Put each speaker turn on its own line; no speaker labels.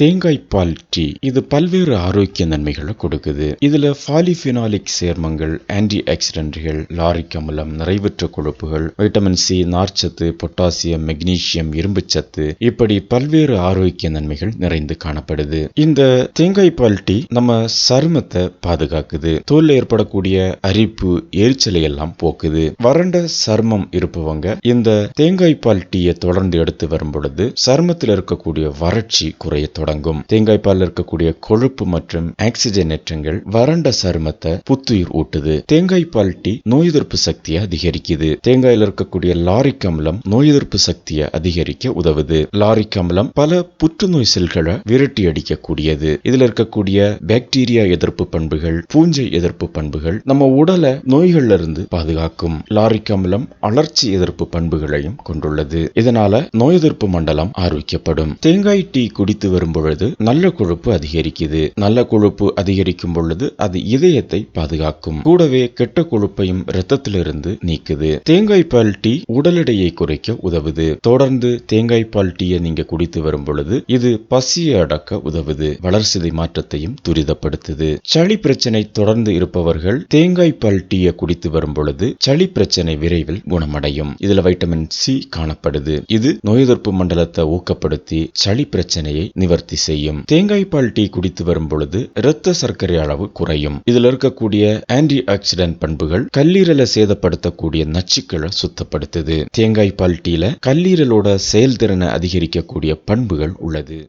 தேங்காய் பால் டீ இது பல்வேறு ஆரோக்கிய நன்மைகளை கொடுக்குது. இதுல பாலிஃபினாலிக் சேர்மங்கள் ஆன்டி ஆக்சிடென்ட்கள் லாரிக் அமிலம் நிறைவற்ற கொழுப்புகள் வைட்டமின் சி நார்ச்சத்து பொட்டாசியம் மெக்னீசியம் இரும்புச்சத்து இப்படி பல்வேறு ஆரோக்கிய நன்மைகள் நிறைந்து காணப்படுது. இந்த தேங்காய் பால் டீ நம்ம சருமத்தை பாதுகாக்குது. தோல் ஏற்படக்கூடிய அரிப்பு எரிச்சலை எல்லாம் போக்குது. வறண்ட சருமம் இருப்பவங்க இந்த தேங்காய் பால் டீயை தொடர்ந்து எடுத்து வரும் பொழுது சருமத்தில் இருக்கக்கூடிய வறட்சி குறைய தொடங்கும் தேங்காய் பால் இருக்கக்கூடிய கொழுப்பு மற்றும் ஆக்சிஜன் ஏற்றங்கள் வறண்ட சருமத்தை புத்துயிர் ஊட்டுது. தேங்காய் பால் டீ நோய் எதிர்ப்பு சக்தியை அதிகரிக்குது. தேங்காயில் இருக்கக்கூடிய லாரிக் அமிலம் நோய் எதிர்ப்பு சக்தியை அதிகரிக்க உதவுது. லாரிக் அமிலம் பல புற்றுநோய் செல்களை விரட்டி அடிக்கக்கூடியது. இதுல இருக்கக்கூடிய பாக்டீரியா எதிர்ப்பு பண்புகள் பூஞ்சை எதிர்ப்பு பண்புகள் நம்ம உடலை நோய்கள்ல இருந்து பாதுகாக்கும். லாரிக் அமிலம் அலர்ச்சி எதிர்ப்பு பண்புகளையும் கொண்டுள்ளது. இதனால நோய் எதிர்ப்பு மண்டலம் ஆரோக்கியப்படும். தேங்காய் டீ குடித்து வரும் பொழுது நல்ல கொழுப்பு அதிகரிக்குது. நல்ல கொழுப்பு அதிகரிக்கும் பொழுது அது இதயத்தை பாதுகாக்கும். கூடவே கெட்ட கொழுப்பையும் இரத்தத்திலிருந்து நீக்குது. தேங்காய் பால் டீ உடல் எடையை குறைக்க உதவுது. தொடர்ந்து தேங்காய் பால் டீயை நீங்க குடித்து வரும் பொழுது இது பசியை அடக்க உதவுது. வளர்சிதை மாற்றத்தையும் துரிதப்படுத்துது. சளி பிரச்சனை தொடர்ந்து இருப்பவர்கள் தேங்காய் பால் டீயை குடித்து வரும் பொழுது சளி பிரச்சனை விரைவில் குணமடையும். இதுல வைட்டமின் சி காணப்படுது. இது நோய் எதிர்ப்பு மண்டலத்தை ஊக்கப்படுத்தி சளி பிரச்சனையை நிவர்த்தி நிவர்த்தி செய்யும் தேங்காய் பால் டீ குடித்து வரும் பொழுது இரத்த சர்க்கரை அளவு குறையும். இதுல இருக்கக்கூடிய ஆன்டி ஆக்சிடென்ட் பண்புகள் கல்லீரலை சேதப்படுத்தக்கூடிய நச்சுக்களை சுத்தப்படுத்துது. தேங்காய் பால் டீல கல்லீரலோட செயல்திறனை அதிகரிக்கக்கூடிய பண்புகள் உள்ளது.